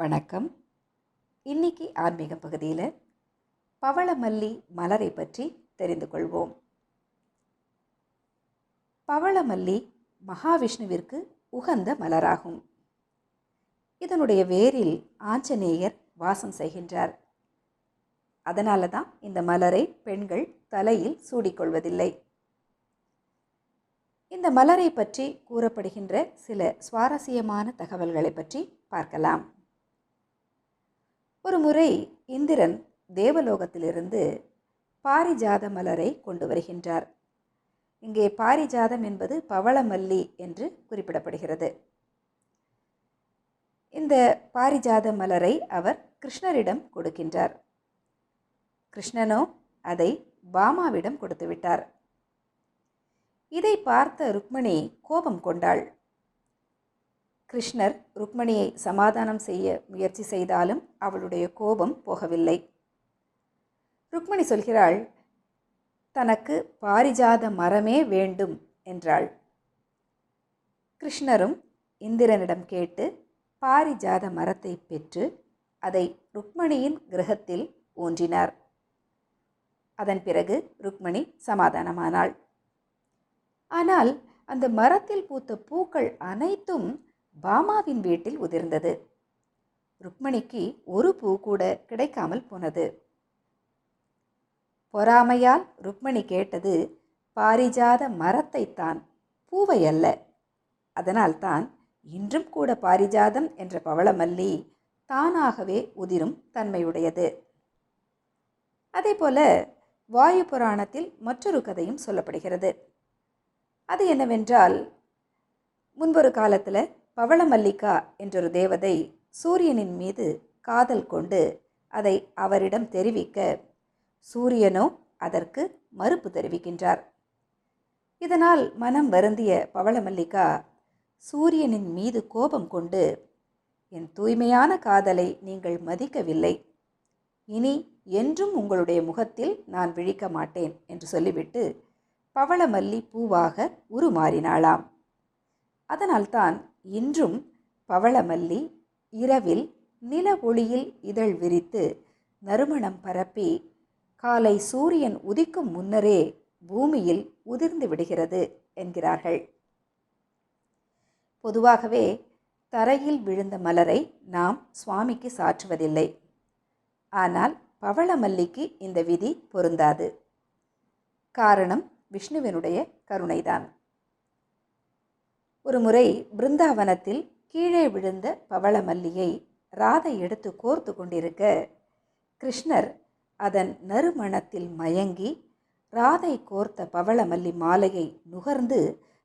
வணக்கம். இன்னைக்கு ஆன்மீக பகுதியில் பவளமல்லி மலரை பற்றி தெரிந்து கொள்வோம். பவளமல்லி மகாவிஷ்ணுவிற்கு உகந்த மலராகும். இதனுடைய வேரில் ஆஞ்சநேயர் வாசம் செய்கின்றார். அதனால தான் இந்த மலரை பெண்கள் தலையில் சூடிக்கொள்வதில்லை. இந்த மலரை பற்றி கூறப்படுகின்ற சில சுவாரஸ்யமான தகவல்களை பற்றி பார்க்கலாம். ஒரு முறை இந்திரன் தேவலோகத்திலிருந்து பாரிஜாத மலரை கொண்டு வருகின்றார். இங்கே பாரிஜாதம் என்பது பவளமல்லி என்று குறிப்பிடப்படுகிறது. இந்த பாரிஜாத மலரை அவர் கிருஷ்ணரிடம் கொடுக்கின்றார். கிருஷ்ணனோ அதை பாமாவிடம் கொடுத்துவிட்டார். இதை பார்த்த ருக்மணி கோபம் கொண்டாள். கிருஷ்ணர் ருக்மணியை சமாதானம் செய்ய முயற்சி செய்தாலும் அவளுடைய கோபம் போகவில்லை. ருக்மணி சொல்கிறாள் தனக்கு பாரிஜாத மரமே வேண்டும் என்றாள். கிருஷ்ணரும் இந்திரனிடம் கேட்டு பாரிஜாத மரத்தை பெற்று அதை ருக்மணியின் கிரகத்தில் ஊன்றினார். அதன் பிறகு ருக்மணி சமாதானமானாள். ஆனால் அந்த மரத்தில் பூத்த பூக்கள் அனைத்தும் பாமாவின் வீட்டில் உதிர்ந்தது. ருக்மணிக்கு ஒரு பூ கூட கிடைக்காமல் போனது. பொறாமையால் ருக்மணி கேட்டது பாரிஜாத மரத்தைத்தான் பூவை அல்ல. அதனால்தான் இன்றும் கூட பாரிஜாதம் என்ற பவளமல்லி தானாகவே உதிரும் தன்மையுடையது. அதேபோல வாயு புராணத்தில் மற்றொரு கதையும் சொல்லப்படுகிறது. அது என்னவென்றால் முன்பொரு காலத்தில் பவளமல்லிகா என்றொரு தேவதை சூரியனின் மீது காதல் கொண்டு அதை அவரிடம் தெரிவிக்க சூரியனோ அதற்கு மறுப்பு தெரிவிக்கின்றார். இதனால் மனம் வருந்திய பவளமல்லிகா சூரியனின் மீது கோபம் கொண்டு என் தூய்மையான காதலை நீங்கள் மதிக்கவில்லை. இனி என்றும் உங்களுடைய முகத்தில் நான் விழிக்க மாட்டேன் என்று சொல்லிவிட்டு பவளமல்லி பூவாக உருமாறினாளாம். அதனால்தான் இன்றும் பவளமல்லி இரவில் நில ஒளியில் இதழ் விரித்து நறுமணம் பரப்பி காலை சூரியன் உதிக்கும் முன்னரே பூமியில் உதிர்ந்து விடுகிறது என்கிறார்கள். பொதுவாகவே தரையில் விழுந்த மலரை நாம் சுவாமிக்கு சாற்றுவதில்லை. ஆனால் பவளமல்லிக்கு இந்த விதி பொருந்தாது. காரணம் விஷ்ணுவினுடைய கருணைதான். ஒரு முறை பிருந்தாவனத்தில் கீழே விழுந்த பவளமல்லியை ராதை எடுத்து கோர்த்து கொண்டிருக்க கிருஷ்ணர் அதன் நறுமணத்தில் மயங்கி ராதை கோர்த்த பவளமல்லி மாலையை நுகர்ந்து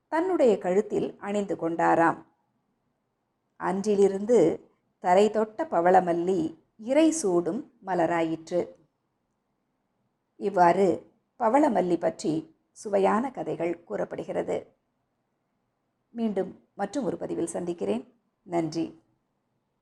தன்னுடைய கழுத்தில் அணிந்து கொண்டாராம். அன்றிலிருந்து தரை தொட்ட பவளமல்லி இறை சூடும் மலராயிற்று. இவ்வாறு பவளமல்லி பற்றி சுவையான கதைகள் கூறப்படுகிறது. மீண்டும் மற்றும் ஒரு பதிவில் சந்திக்கிறேன். நன்றி.